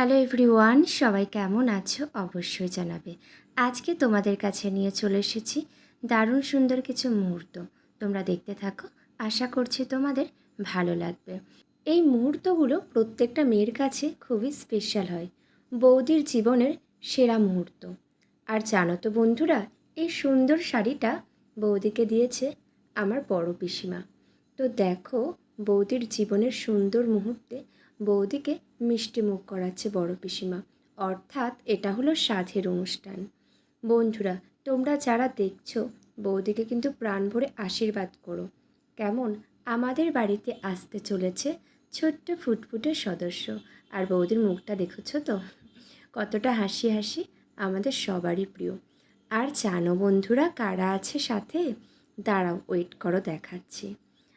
Hello everyone, সবাই কেমন আছো? অবশ্যই জানাবে। আজকে তোমাদের কাছে নিয়ে চলে এসেছি দারুণ সুন্দর কিছু মুহূর্ত। তোমরা দেখতে থাকো, আশা করছি তোমাদের ভালো লাগবে। এই মুহূর্তগুলো প্রত্যেকটা মেয়ের কাছে খুবই স্পেশাল হয়। বৌদির জীবনের সেরা মুহূর্ত। আর জানো তো বন্ধুরা, এই সুন্দর শাড়িটা বৌদিকে দিয়েছে আমার বড় পিসিমা। তো দেখো, বৌদির জীবনের সুন্দর মুহূর্তে বৌদিকে মিষ্টি মুখ করাচ্ছে বড় পিসিমা। অর্থাৎ এটা হলো সাধের অনুষ্ঠান। বন্ধুরা, তোমরা যারা দেখছ, বৌদিকে কিন্তু প্রাণ ভরে আশীর্বাদ করো। কেমন? আমাদের বাড়িতে আসতে চলেছে ছোট্ট ফুটফুটের সদস্য। আর বৌদির মুখটা দেখেছ তো? কতটা হাসি হাসি আমাদের সবারই প্রিয়। আর জানো বন্ধুরা কারা আছে সাথে? দাঁড়াও ওয়েট করো, দেখাচ্ছি।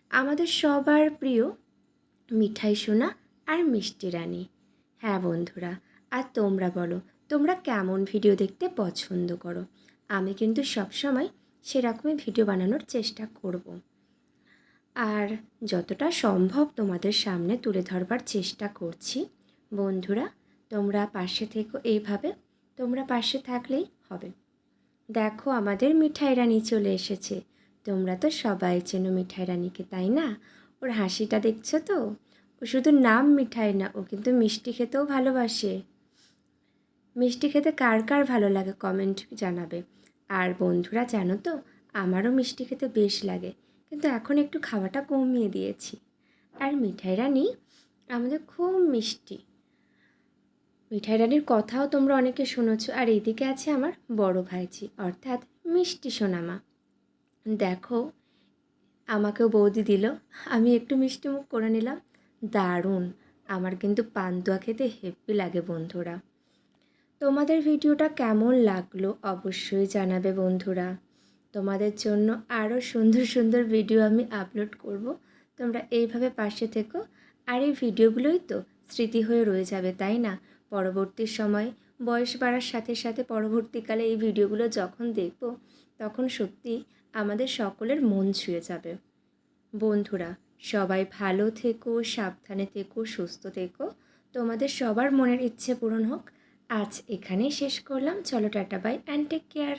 আমাদের সবার প্রিয় মিঠাই সোনা আর মিষ্টি রানী। হ্যাঁ বন্ধুরা, আর তোমরা বলো, তোমরা কেমন ভিডিও দেখতে পছন্দ করো? আমি কিন্তু সবসময় সেরকমই ভিডিও বানানোর চেষ্টা করব। আর যতটা সম্ভব তোমাদের সামনে তুলে ধরবার চেষ্টা করছি। বন্ধুরা, তোমরা পাশে থেকো এইভাবে, তোমরা পাশে থাকলেই হবে। দেখো আমাদের মিঠাই রানী চলে এসেছে। তোমরা তো সবাই চেনো মিঠাই রানীকে, তাই না? ওর হাসিটা দেখছ তো? ও শুধু নাম মিঠাই না, ও কিন্তু মিষ্টি খেতেও ভালোবাসে। মিষ্টি খেতে কার কার ভালো লাগে কমেন্ট জানাবে। আর বন্ধুরা, জানো তো, আমারও মিষ্টি খেতে বেশ লাগে, কিন্তু এখন একটু খাওয়াটা কমিয়ে দিয়েছি। আর মিঠাই রানী, আমাদের খুব মিষ্টি। মিঠাই রানীর কথাও তোমরা অনেকে শুনেছ, আর এদিকে আছে আমার বড় ভাইজি, অর্থাৎ মিষ্টি সোনামা। দেখো, আমাকেও বৌদি দিল, আমি একটু মিষ্টি মুখ করে নিলাম। দারুণ। আমার কিন্তু পান্তুয়া খেতে হেব্বি লাগে বন্ধুরা। তোমাদের ভিডিওটা কেমন লাগল অবশ্যই জানাবে বন্ধুরা। তোমাদের জন্য আরও সুন্দর সুন্দর ভিডিও আমি আপলোড করব। তোমরা এইভাবে পাশে থেকো। আর এই ভিডিওগুলোই তো স্মৃতি হয়ে রয়ে যাবে, তাই না? পরবর্তী সময় বয়স বাড়ার সাথে সাথে পরবর্তীকালে এই ভিডিওগুলো যখন দেখব, তখন সত্যি আমাদের সকলের মন ছুঁয়ে যাবে। বন্ধুরা সবাই ভালো থেকো, সাবধানে থেকো, সুস্থ থেকো। তোমাদের সবার মনের ইচ্ছে পূরণ হোক। আজ এখানেই শেষ করলাম। চলো tata bye and take care